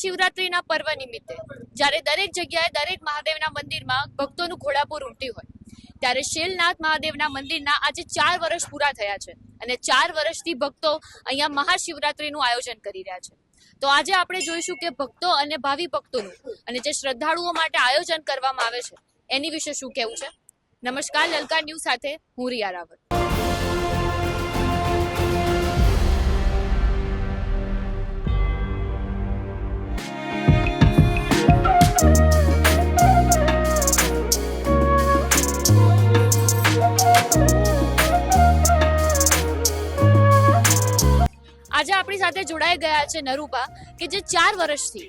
મહાશિવરાત્રિના પર્વ નિમિત્તે. જ્યારે દરેક જગ્યાએ દરેક મહાદેવના મંદિરમાં ભક્તોનું ઘોડાપુર ઉમટ્યું હોય. ત્યારે શેલનાથ મહાદેવના મંદિરના આજે ચાર વર્ષ પૂરા થયા છે અને ચાર વર્ષથી ભક્તો અહીંયા મહાશિવરાત્રિનું આયોજન કરી રહ્યા છે. તો આજે આપણે જોઈશું કે ભક્તો અને ભાવિ ભક્તોનું અને જે શ્રદ્ધાળુઓ માટે આયોજન કરવામાં આવે છે, એની વિશે શું કહેવું છે? નમસ્કાર લલકા ન્યૂઝ સાથે હું રિયા રાવત. આજે આપણી સાથે જોડાઈ ગયા છે નરૂપા, કે જે ચાર વર્ષથી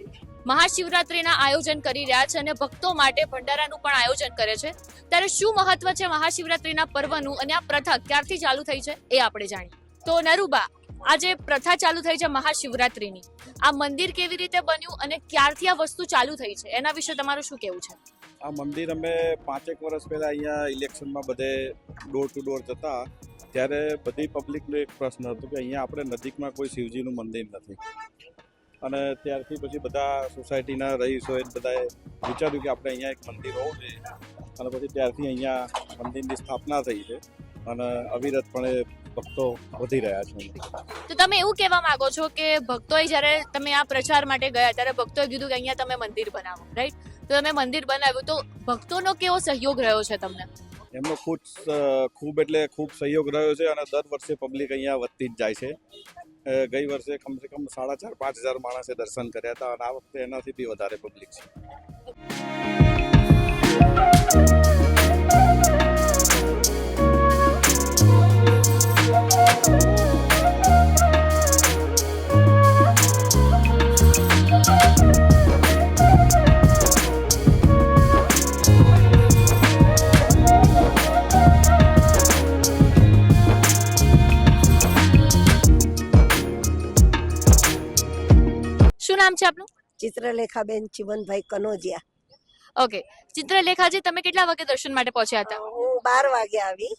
મહાશિવરાત્રિના આયોજન કરી રહ્યા છે અને ભક્તો માટે ભંડારાનું પણ આયોજન કરે છે. ત્યારે શું મહત્વ છે મહાશિવરાત્રિના પર્વનું અને આ પ્રથા ક્યારથી ચાલુ થઈ છે એ આપણે જાણીએ. તો નરૂબા આજે પ્રથા ચાલુ થઈ છે મહાશિવરાત્રિની. આ મંદિર કેવી રીતે બન્યું અને ક્યારથી આ વસ્તુ ચાલુ થઈ છે? એના વિશે તમારું શું કહેવું છે? આ મંદિર અમે પાંચેક વર્ષ પહેલાં અહીંયા ઇલેક્શનમાં બધે ડોર ટુ ડોર જતા ત્યારે બધી પબ્લિકનો એક પ્રશ્ન હતો કે અહીંયા આપણે નજીકમાં કોઈ શિવજીનું મંદિર નથી. અને ત્યારથી પછી બધા સોસાયટીના રહીશોએ બધાએ વિચાર્યું કે આપણે અહીંયા એક મંદિર હોવું જોઈએ. અને પછી ત્યારથી અહીંયા મંદિરની સ્થાપના થઈ છે અને અવિરતપણે ભક્તો વધી રહ્યા છે. તો તમે એવું કહેવા માંગો છો કે ભક્તોએ જ્યારે તમે આ પ્રચાર માટે ગયા ત્યારે ભક્તોએ કીધું કે અહીંયા તમે મંદિર બનાવો રાઈટ તો તમે મંદિર બનાવ્યું તો ભક્તોનો કેવો સહયોગ રહ્યો છે તમને? એમનો ખૂબ ખૂબ એટલે ખૂબ સહયોગ રહ્યો છે અને દર વર્ષે પબ્લિક અહીંયા વધતી જ જાય છે. ગઈ વર્ષે કમસે કમ સાડા ચાર, પાંચ હજાર માણસે દર્શન કર્યા હતા અને આ વખતે એનાથી બી વધારે પબ્લિક છે. નામ છે આપનું? ચિત્રલેખાબેન ચીમનભાઈ કનોજિયા. ઓકે. ચિત્રલેખાજી તમે કેટલા વાગે દર્શન માટે પહોંચ્યા હતા? હું બાર વાગે આવી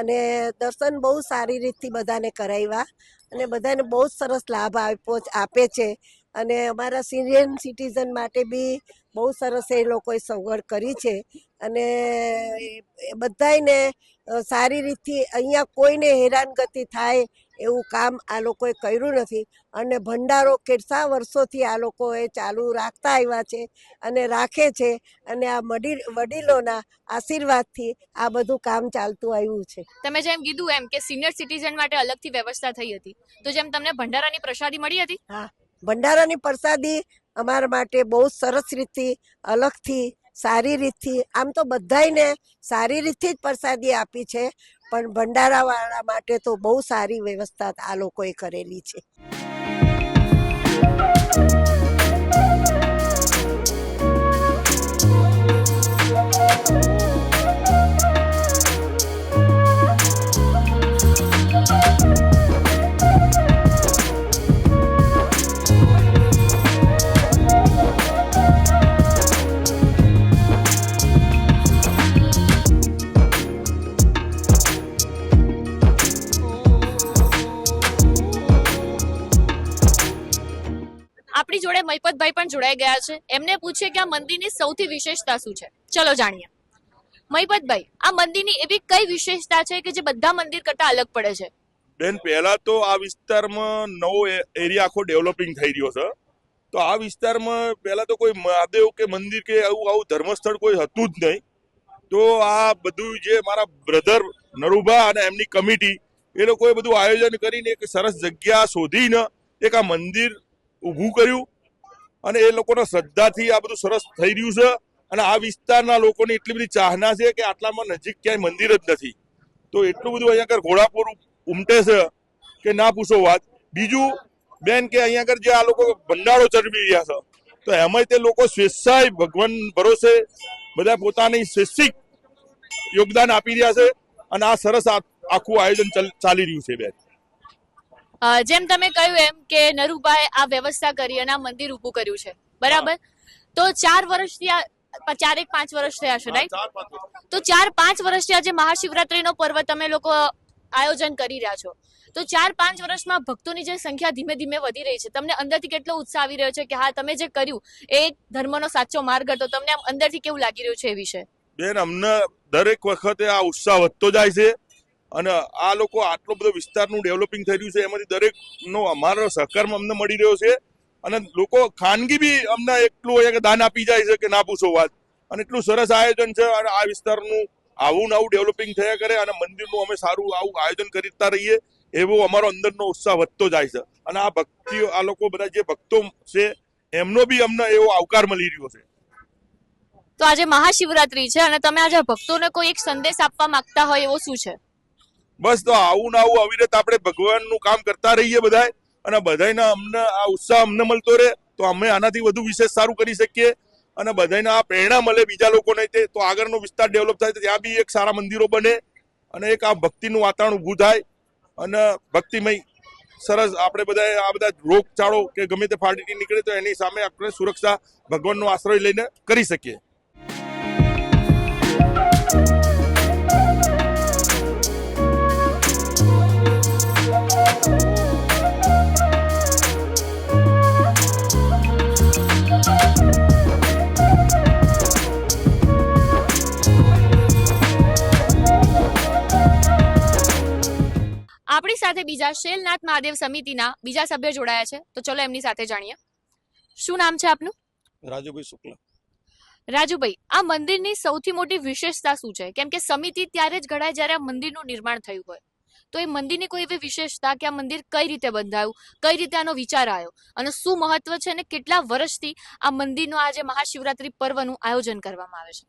અને દર્શન બહુ સારી રીતથી બધાને કરાવ્યા અને બધાને બહુ જ સરસ લાભ આપ્યો આપે છે. અને અમારા સિનિયર સિટીઝન માટે બી બહુ સરસ એ લોકોએ સગવડ કરી છે. અને એ બધાયને સારી રીતથી અહીંયા કોઈને હેરાનગતિ થાય એવું કામ આ લોકોએ કર્યું નથી. અને ભંડારો કેટલા વર્ષોથી આ લોકોએ ચાલુ રાખતા આવ્યા છે અને રાખે છે અને આ મડી વડીલોના આશીર્વાદથી આ બધું કામ ચાલતું આવ્યું છે. તમે જેમ કીધું એમ કે સિનિયર સિટીઝન માટે અલગથી વ્યવસ્થા થઈ હતી. તો જેમ તમને ભંડારાની પ્રસાદી મળી હતી? હા. ભંડારાની પ્રસાદી અમારા માટે બહુ સરસ રીતથી અલગથી સારી રીતથી આમ તો બધાયને સારી રીતથી જ પ્રસાદી આપી છે. પણ ભંડારાવાળા માટે તો બહુ સારી વ્યવસ્થા આ લોકોએ કરેલી છે. જોડાઈ ગયા છે. એમને પૂછીએ કે આ મંદિરની સૌથી વિશેષતા શું છે? ચલો જાણીએ. મહીપતભાઈ, આ મંદિરની એવી કઈ વિશેષતા છે કે જે બધા મંદિર કરતા અલગ પડે છે? બેન, પહેલા તો આ વિસ્તારમાં નવો એરિયા આખો ડેવલપિંગ થઈ રહ્યો છે. તો આ વિસ્તારમાં પહેલા તો કોઈ મહાદેવ કે મંદિર કે આવું આવું ધર્મસ્થળ કોઈ હતું જ નહીં. તો આ બધું જે મારા બ્રધર નરુભા અને એમની કમિટી, એ લોકોએ બધું આયોજન કરીને એક સરસ જગ્યા શોધીને એક આ મંદિર ઊભું કર્યું. અને એ લોકોના શ્રદ્ધાથી આ બધું સરસ થઈ રહ્યું છે. અને આ વિસ્તારના લોકોની એટલી બધી ચાહના છે કે આટલામાં નજીક ક્યાંય મંદિર જ નથી. તો એટલું બધું અહીંયા આગળ ઘોડાપુર ઉમટે છે કે ના પૂછો વાત. બીજું, બેન કે અહીંયા આગળ જે આ લોકો ભંડારો ચરવી રહ્યા છે, તો એમાંય તે લોકો સ્વેચ્છાએ ભગવાન ભરોસે બધા પોતાની સ્વૈચ્છિક યોગદાન આપી રહ્યા છે. અને આ સરસ આખું આયોજન ચાલી રહ્યું છે બેન. જેમ તમે કહ્યું એમ કે નરુભાઈ આ વ્યવસ્થા કરી અને આ મંદિર ઊભું કર્યું છે. બરાબર? તો ચાર વર્ષથી આ ચારેક પાંચ વર્ષ થયા છે રાઈટ તો ચાર પાંચ વર્ષથી આજે મહાશિવરાત્રીનો પર્વ તમે લોકો આયોજન કરી રહ્યા છો. તો ચાર પાંચ વર્ષમાં ભક્તોની જે સંખ્યા ધીમે ધીમે વધી રહી છે. તમને અંદરથી કેટલો ઉત્સાહ આવી રહ્યો છે કે હા તમે જે કર્યું એ ધર્મનો સાચો માર્ગ હતો. તમને આમ અંદરથી કેવું લાગી રહ્યું છે એ વિશે? બેન અમને દરેક વખતે આ ઉત્સાહ વધતો જાય છે. અને આ લોકો આટલો બધો વિસ્તારનું ડેવલપિંગ થઈ રહ્યું છે, એમાંથી દરેકનો અમારો સહકારમાં અમને મળી રહ્યો છે. અને લોકો ખાનગી બી અમને એટલું હોય કે દાન આપી જાય છે કે ના પૂછો વાત. અને એટલું સરસ આયોજન છે, અને આ વિસ્તારનું આવું ને આવું ડેવલપિંગ થયા કરે અને મંદિરનું અમે સારું આવું આયોજન કરતા રહીએ, એવો અમારો અંદરનો ઉત્સાહ વધતો જાય છે. અને આ ભક્તિઓ, આ લોકો બધા જે ભક્તો છે, એમનો બી અમને એવો આવકાર મળી રહ્યો છે. તો આજે મહાશિવરાત્રી છે, અને તમે આજે ભક્તોને કોઈ એક સંદેશ આપવા માંગતા હોય, એવો શું છે? બસ તો આવું ને આવું આવી રીતે આપણે ભગવાનનું કામ કરતા રહીએ બધાય. અને બધાયને અમને આ ઉત્સાહ અમને મળતો રહે, તો અમે આનાથી વધુ વિશેષ સારું કરી શકીએ. અને બધાને આ પ્રેરણા મળે બીજા લોકોને તે, તો આગળનો વિસ્તાર ડેવલપ થાય ત્યાં બી એક સારા મંદિરો બને. અને એક આ ભક્તિનું વાતાવરણ ઊભું થાય. અને ભક્તિમય, સરસ આપણે બધા આ બધા રોગચાળો કે ગમે તે ફાટી નીકળે તો એની સામે આપણે સુરક્ષા, ભગવાનનો આશ્રય લઈને કરી શકીએ. શેલનાથ મહાદેવ સમિતિના બીજા સભ્ય જોડાયા છે. તો ચલો એમની સાથે જાણીએ. શું નામ છે આપનું? રાજુભાઈ શુક્લ. રાજુભાઈ આ મંદિરની સૌથી મોટી વિશેષતા શું છે? કેમ કે સમિતિ ત્યારે જ ઘડાય જ્યારે આ મંદિરનું નિર્માણ થયું હોય. તો એ મંદિરની કોઈ એવી વિશેષતા કે આ મંદિર કઈ રીતે બંધાયું કઈ રીતે આનો વિચાર આવ્યો અને શું મહત્વ છે અને કેટલા વર્ષથી આ મંદિરનું આજે મહાશિવરાત્રી પર્વનું આયોજન કરવામાં આવે છે?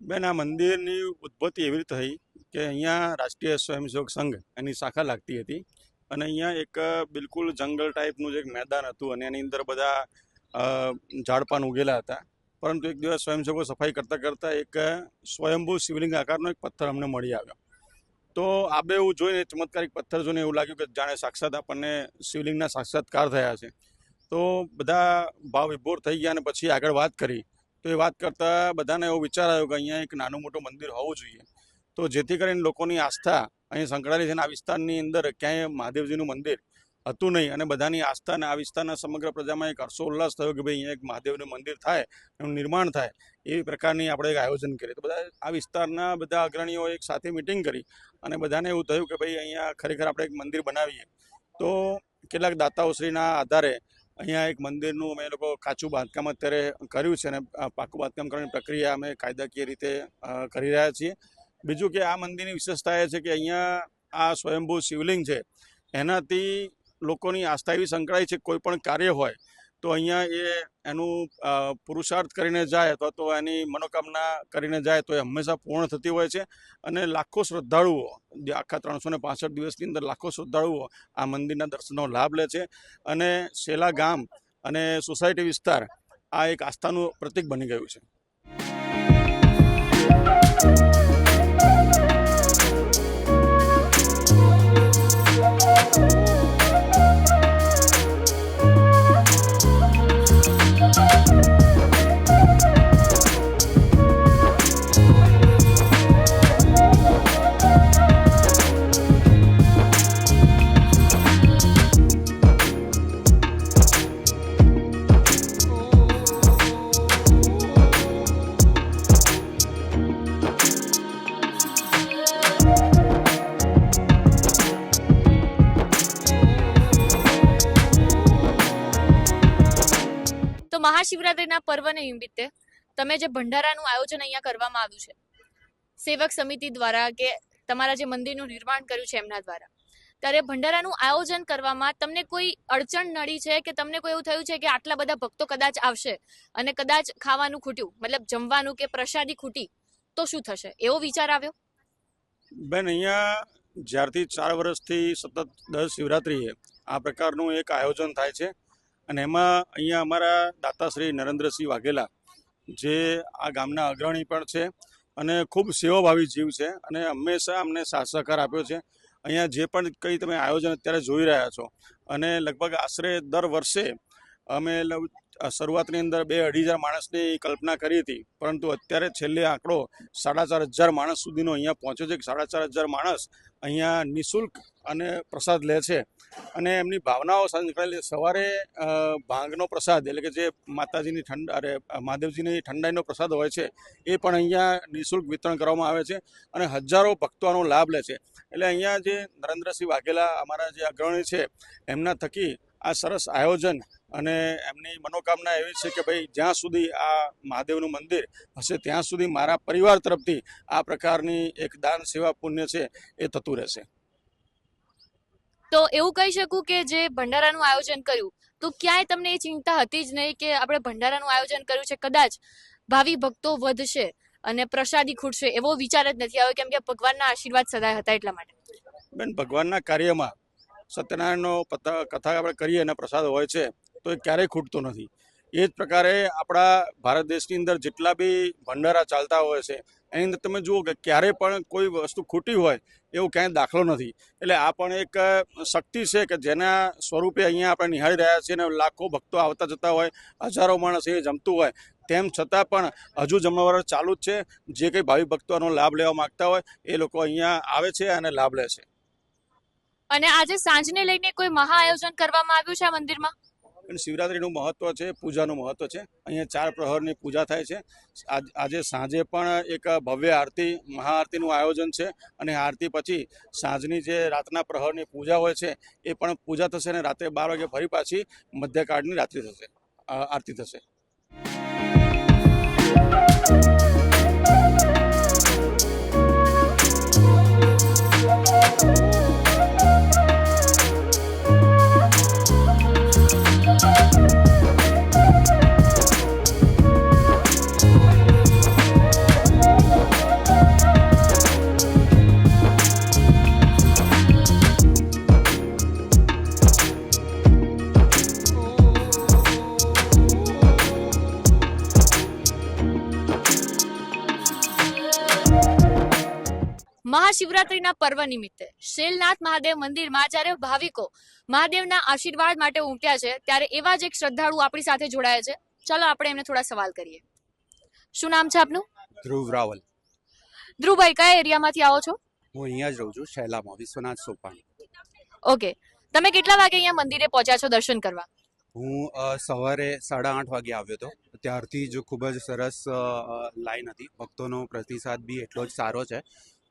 બેન આ મંદિરની ઉત્પત્તિ એવી રીતે થઈ કે અહીંયા રાષ્ટ્રીય સ્વયંસેવક સંઘ એની શાખા લાગતી હતી. અને અહીંયા એક બિલકુલ જંગલ ટાઈપનું જે એક મેદાન હતું અને એની અંદર બધા ઝાડપાન ઉગેલા હતા. પરંતુ એક દિવસ સ્વયંસેવકો સફાઈ કરતાં કરતાં એક સ્વયંભૂ શિવલિંગ આકારનો એક પથ્થર અમને મળી આવ્યો. તો આબે એવું જોઈને ચમત્કારિક પથ્થર જોઈને એવું લાગ્યું કે જાણે સાક્ષાત આપણને શિવલિંગના સાક્ષાત્કાર થયા છે. તો બધા ભાવ વિભોર થઈ ગયા અને પછી આગળ વાત કરી. તો એ વાત કરતાં બધાને એવો વિચાર આવ્યો કે અહીંયા એક નાનું મોટું મંદિર હોવું જોઈએ. તો જેથી કરીને લોકોની આસ્થા અહીં સંકળાયેલી છે અને આ વિસ્તારની અંદર ક્યાંય મહાદેવજીનું મંદિર હતું નહીં અને બધાની આસ્થા અને આ વિસ્તારના સમગ્ર પ્રજામાં એક હર્ષોલ્લાસ થયો કે ભાઈ અહીંયા એક મહાદેવનું મંદિર થાય, એનું નિર્માણ થાય એવી પ્રકારની આપણે એક આયોજન કરીએ. તો બધા આ વિસ્તારના બધા અગ્રણીઓ એક સાથે મિટિંગ કરી અને બધાને એવું થયું કે ભાઈ અહીંયા ખરેખર આપણે એક મંદિર બનાવીએ. તો કેટલાક દાતાઓશ્રીના આધારે અહીંયા એક મંદિરનું અમે લોકો કાચું બાંધકામ અત્યારે કર્યું છે અને પાકું બાંધકામ કરવાની પ્રક્રિયા અમે કાયદાકીય રીતે કરી રહ્યા છીએ. બીજું કે આ મંદિરની વિશેષતા એ છે કે અહીંયા આ સ્વયંભૂ શિવલિંગ છે, એનાથી લોકોની આસ્થા એવી સંકળાય છે કોઈ પણ કાર્ય હોય, તો અહીંયા એ એનું પુરુષાર્થ કરીને જાય અથવા તો એની મનોકામના કરીને જાય તો એ હંમેશા પૂર્ણ થતી હોય છે. અને લાખો શ્રદ્ધાળુઓ આખા ત્રણસો ને પાસઠ દિવસની અંદર લાખો શ્રદ્ધાળુઓ આ મંદિરના દર્શનનો લાભ લે છે. અને શેલા ગામ અને સોસાયટી વિસ્તાર આ એક આસ્થાનું પ્રતીક બની ગયું છે. મહાશિવરાત્રીના પર્વને નિમિત્તે તમે જે ભંડારાનું આયોજન અહીંયા કરવામાં આવ્યું છે, સેવક સમિતિ દ્વારા કે તમારા જે મંદિરનું નિર્માણ કર્યું છે એમના દ્વારા, ત્યારે ભંડારાનું આયોજન કરવામાં તમને કોઈ અડચણ નડી છે કે તમને કોઈ એવું થયું છે કે આટલા બધા ભક્તો કદાચ આવશે અને કદાચ ખાવાનું ખૂટ્યું, મતલબ જમવાનું કે પ્રસાદી ખૂટી, તો શું થશે? એવો વિચાર આવ્યો? બેન, અહીંયા જ્યારથી ચાર વર્ષથી સતત દર શિવરાત્રિએ આ પ્રકારનું એક આયોજન થાય છે. અને એમાં અહીંયા અમારા દાતાશ્રી નરેન્દ્રસિંહ વાઘેલા, જે આ ગામના અગ્રણી પણ છે અને ખૂબ સેવાભાવી જીવ છે અને હંમેશા અમને સાથ સહકાર આપ્યો છે. અહીંયા જે પણ કંઈ તમે આયોજન અત્યારે જોઈ રહ્યા છો અને લગભગ આશરે દર વર્ષે અમે શરૂઆતની અંદર બે અઢી હજાર માણસની કલ્પના કરી હતી, પરંતુ અત્યારે છેલ્લે આંકડો સાડા ચાર હજાર માણસ સુધીનો અહીંયા પહોંચ્યો છે. કે સાડા ચાર હજાર માણસ અહીંયા નિઃશુલ્ક અને પ્રસાદ લે છે. અને એમની ભાવનાઓ સાથે નીકળેલી સવારે ભાંગનો પ્રસાદ એટલે કે જે માતાજીની ઠંડ, અરે, મહાદેવજીની ઠંડાઈનો પ્રસાદ હોય છે, એ પણ અહીંયા નિઃશુલ્ક વિતરણ કરવામાં આવે છે અને હજારો ભક્તો આનો લાભ લે છે. એટલે અહીંયા જે નરેન્દ્રસિંહ વાઘેલા અમારા જે અગ્રણી છે, એમના થકી આ સરસ આયોજન અને એમની મનોકામના એવી છે કે ભાઈ જ્યાં સુધી આ મહાદેવનું મંદિર હશે, ત્યાં સુધી મારા પરિવાર તરફથી આ પ્રકારની એક દાન સેવા પુણ્ય છે એ થતું રહેશે. તો એવું કહી શકું કે જે ભંડારાનું આયોજન કર્યું, તો ક્યાંય તમને એ ચિંતા હતી જ નહીં કે આપણે ભંડારાનું આયોજન કર્યું છે, કદાચ ભાવિ ભક્તો વધશે અને પ્રસાદી ખૂટશે એવો વિચાર જ નથી આવ્યો, કેમ કે ભગવાનના આશીર્વાદ સદાય હતા એટલા માટે. બેન, ભગવાનના કાર્યમાં સત્યનારાયણનો કથા આપણે કરીએ અને પ્રસાદ હોય છે, તો એ ક્યારેય ખૂટતો નથી. એ જ પ્રકારે આપણા ભારત દેશની અંદર જેટલા બી ભંડારા ચાલતા હોય છે એની અંદર તમે જુઓ કે ક્યારે પણ કોઈ વસ્તુ ખોટી હોય, એવું ક્યાંય દાખલો નથી. એટલે આ પણ એક શક્તિ છે કે જેના સ્વરૂપે અહીંયા આપણે નિહાળી રહ્યા છીએ અને લાખો ભક્તો આવતા જતા હોય, હજારો માણસ એ જમતું હોય, તેમ છતાં પણ હજુ જમણવાર ચાલુ જ છે. જે કંઈ ભાવિ ભક્તો આનો લાભ લેવા માગતા હોય, એ લોકો અહીંયા આવે છે અને લાભ લે છે. અને આજે સાંજને લઈને કોઈ મહા આયોજન કરવામાં આવ્યું છે આ મંદિરમાં? અને શિવરાત્રિનું મહત્વ છે, પૂજાનું મહત્વ છે. અહીંયા ચાર પ્રહરની પૂજા થાય છે. આજ- આજે સાંજે પણ એક ભવ્ય આરતી, મહાઆરતીનું આયોજન છે અને આરતી પછી સાંજની જે રાતના પ્રહરની પૂજા હોય છે, એ પણ પૂજા થશે અને રાત્રે બાર વાગે ફરી પાછી મધ્યકાળની રાત્રિ થશે. આરતી થશે. મહાશિવરાત્રીના પર્વ નિમિત્તે. શેલનાથ મહાદેવ મંદિરમાં જ્યારે ભાવિકો મહાદેવના આશીર્વાદ માટે ઉમટ્યા છે ત્યારે એવા જ એક શ્રદ્ધાળુ આપણી સાથે જોડાયા છે. ચાલો આપણે એમને થોડા સવાલ કરીએ. શું નામ છે આપનું? ધ્રુવ રાવલ. ધ્રુવભાઈ કયા એરિયામાંથી આવો છો? હું અહીંયા જ રહું છું શૈલામાં વિશ્વનાથ સોપાન ઓકે. તમે કેટલા વાગે અહીંયા મંદિરે પહોંચ્યા છો દર્શન કરવા? હું સવારે સાડા આઠ વાગે આવ્યો હતો. ત્યારથી જ ખૂબ જ સરસ લાઈન હતી. ભક્તોનો પ્રતિસાદ બી એટલો જ સારો છે.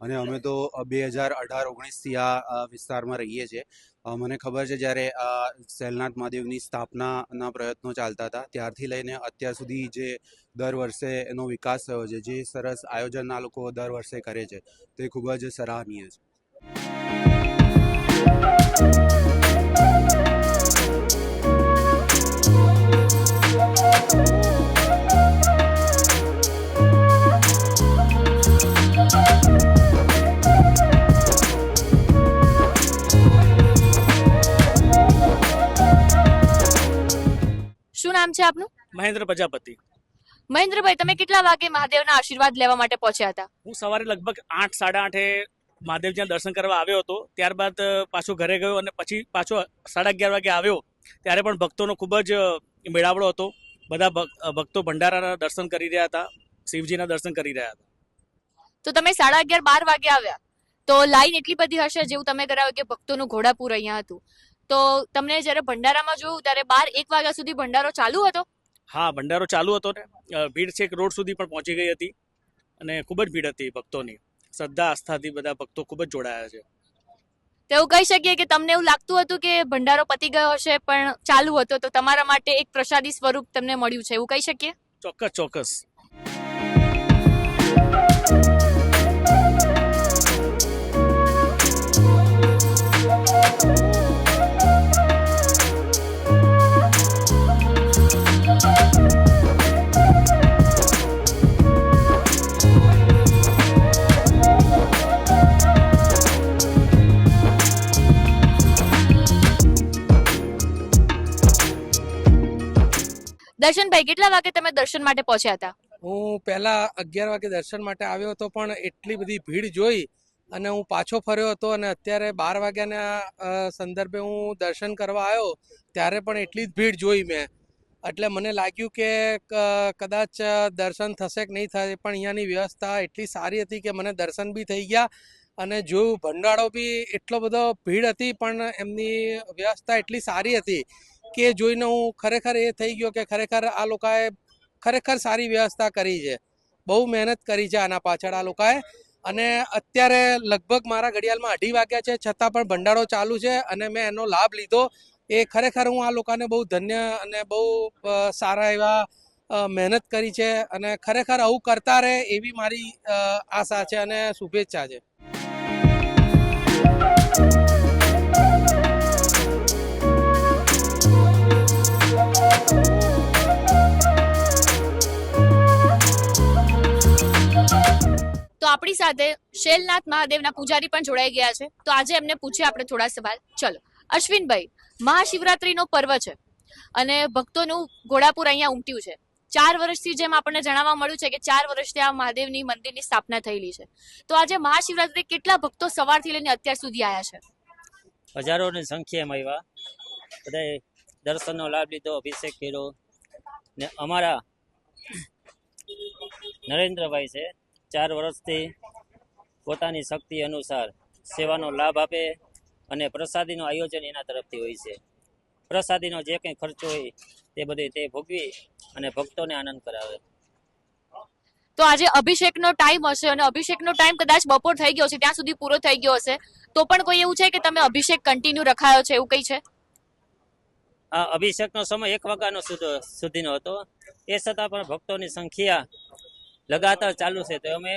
અને અમે તો બે હજાર અઢાર, ઓગણીસથી આ વિસ્તારમાં રહીએ છીએ. મને ખબર છે જ્યારે સેલનાથ મહાદેવની સ્થાપનાના પ્રયત્નો ચાલતા હતા, ત્યારથી લઈને અત્યાર સુધી જે દર વર્ષે એનો વિકાસ થયો છે, જે સરસ આયોજન આ લોકો દર વર્ષે કરે છે, તે ખૂબ જ સરાહનીય છે. નામ છે આપનું? મહેન્દ્ર પ્રજાપતિ. મહેન્દ્રભાઈ તમે કેટલા વાગે મહાદેવના આશીર્વાદ લેવા માટે પહોંચ્યા હતા? હું સવારે લગભગ આઠ સાડા આઠે મહાદેવજીના દર્શન કરવા આવ્યો હતો ત્યારબાદ પાછો ઘરે ગયો અને પછી પાછો સાડા અગિયાર વાગે આવ્યો ત્યારે પણ ભક્તોનો ખૂબ જ મેળાવડો હતો. બધા ભક્તો ભંડારાના દર્શન કરી રહ્યા હતા શિવજીના દર્શન કરી રહ્યા હતા. તો તમે સાડા અગિયાર બાર વાગે આવ્યા. તો લાઈન એટલી બધી હશે જેવું તમે કરાવ્યું કે ભક્તોનું ઘોડાપુર અહીંયા હતું. તો તમને જ્યારે ભંડારામાં જોયું ત્યારે બાર એક વાગ્યા સુધી ભંડારો ચાલુ હતો? હા ભંડારો ચાલુ હતો ને. ભીડ છેક રોડ સુધી પણ પહોંચી ગઈ હતી અને ખૂબ જ ભીડ હતી ભક્તોની. શ્રદ્ધા આસ્થાથી બધા ભક્તો ખૂબ જ જોડાયા છે. તો એવું કહી શકીએ કે તમને એવું લાગતું હતું કે ભંડારો પતી ગયો હશે પણ ચાલુ હતો તો તમારા માટે એક પ્રસાદી સ્વરૂપ તમને મળ્યું છે એવું કહી શકીએ? ચોક્કસ ચોક્કસ. દર્શનભાઈ કેટલા વાગે તમે દર્શન માટે પહોંચ્યા હતા? હું પહેલા અગિયાર વાગે દર્શન માટે આવ્યો હતો, પણ એટલી બધી ભીડ જોઈ અને હું પાછો ફર્યો હતો અને અત્યારે બાર વાગ્યાના સંદર્ભે હું દર્શન કરવા આવ્યો, ત્યારે પણ એટલી જ ભીડ જોઈ મેં. એટલે મને લાગ્યું કે, કદાચ દર્શન થશે કે નહીં થાય, પણ અહીંયાની વ્યવસ્થા એટલી સારી હતી કે મને દર્શન બી થઈ ગયા અને જોયું, ભંડારો બી એટલો બધો ભીડ હતી, પણ એમની વ્યવસ્થા એટલી સારી હતી કે જોઈને હું ખરેખર એ થઈ ગયો કે ખરેખર આ લોકોએ ખરેખર સારી વ્યવસ્થા કરી છે. બહુ મહેનત કરી છે આના પાછળ આ લોકોએ. અને અત્યારે લગભગ મારા ઘડિયાળમાં અઢી વાગ્યા છે, છતાં પણ ભંડારો ચાલુ છે અને મેં એનો લાભ લીધો. એ ખરેખર હું આ લોકોને બહુ ધન્ય અને બહુ સારા એવા મહેનત કરી છે અને ખરેખર આવું કરતા રહે એવી મારી આશા છે અને શુભેચ્છા છે. આપણી સાથે શેલનાથ મહાદેવના પૂજારી પણ જોડાઈ ગયા છે. તો આજે એમને પૂછીએ આપણે થોડા સવાલ. ચલો, અશ્વિનભાઈ, મહાશિવરાત્રીનો પર્વ છે અને ભક્તોનું ઘોડાપુર અહીંયા ઉમટ્યું છે. ચાર વર્ષથી જેમ આપણને જણાવવા મળ્યું છે કે ચાર વર્ષથી આ મહાદેવની મંદિરની સ્થાપના થયેલી છે. તો આજે મહાશિવરાત્રી કેટલા ભક્તો સવારથી લઈને અત્યાર સુધી આવ્યા છે? હજારોની સંખ્યામાં આવ્યા. બધાએ દર્શનનો લાભ લીધો, અભિષેક કર્યો. ને અમારા નરેન્દ્રભાઈ છે ચાર વર્ષથી પોતાની શક્તિ અનુસાર સેવાનો લાભ આપે અને પ્રસાદીનું આયોજન એના તરફથી હોય છે. પ્રસાદીનો જે કંઈ ખર્ચો હોય તે બધે તે ભોગવી અને ભક્તોને આનંદ કરાવે. તો આજે અભિષેકનો ટાઈમ હશે અને અભિષેકનો ટાઈમ કદાચ બપોર થઈ ગયો છે ત્યાં સુધી પૂરો થઈ ગયો હશે. તો પણ કોઈ એવું છે કે તમે અભિષેક કન્ટિન્યુ રખાયો છે એવું કઈ છે? આ અભિષેકનો સમય એક વાગ્યાનો સુધ- સુધીનો હતો. એ છતાં પણ ભક્તોની સંખ્યા લગાતાર ચાલુ છે તો અમે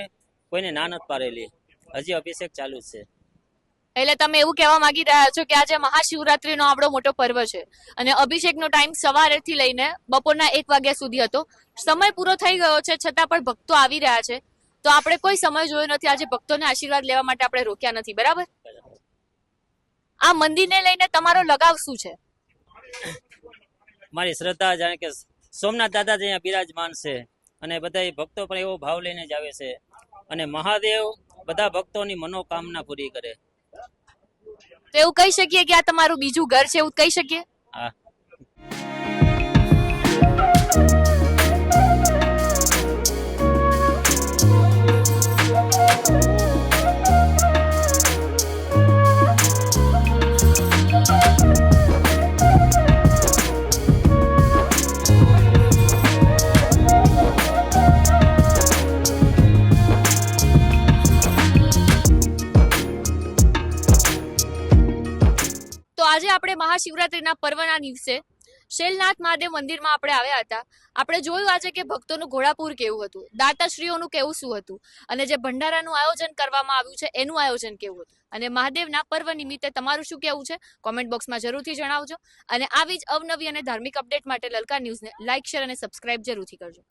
કોઈને ના નથી પાડેલી. હજી અભિષેક ચાલુ જ છે. એટલે તમે એવું કહેવા માંગી રહ્યા છો કે આજે મહાશિવરાત્રીનો આપણો મોટો પર્વ છે. અને અભિષેકનો ટાઈમ સવારેથી લઈને બપોરના એક વાગ્યા સુધી હતો. સમય પૂરો થઈ ગયો છે છતાં પણ ભક્તો આવી રહ્યા છે. તો આપણે કોઈ સમય જોયો નથી. આજે ભક્તોને આશીર્વાદ લેવા માટે આપણે રોક્યા નથી. બરાબર? આ મંદિરને લઈને તમારો લગાવ શું છે? મારી શ્રદ્ધા જાણે કે સોમનાથ દાદા જ અહીંયા બિરાજમાન છે અને બધા ભક્તો પણ એવો ભાવ લઈને જ આવે છે. અને મહાદેવ બધા ભક્તોની મનોકામના પૂરી કરે. તો એવું કહી શકીએ કે આ તમારું બીજું ઘર છે એવું કહી શકીએ? હા. આપણે મહાશિવરાત્રીના પર્વના દિવસે શેલનાથ મહાદેવ મંદિરમાં આપણે આવ્યા હતા. આપણે જોયું આજે કે ભક્તોનું ઘોડાપુર કેવું હતું. દાતાશ્રીઓનું કેવું શું હતું? અને જે ભંડારાનું આયોજન કરવામાં આવ્યું છે, એનું આયોજન કેવું હતું? અને મહાદેવના પર્વ નિમિત્તે તમારું શું કહેવું છે? કોમેન્ટ બોક્સમાં જરૂરથી જણાવજો. અને આવી જ અવનવી અને ધાર્મિક અપડેટ માટે લલકા ન્યૂઝને લાઇક શેર અને સબસ્ક્રાઇબ જરૂરથી કરજો.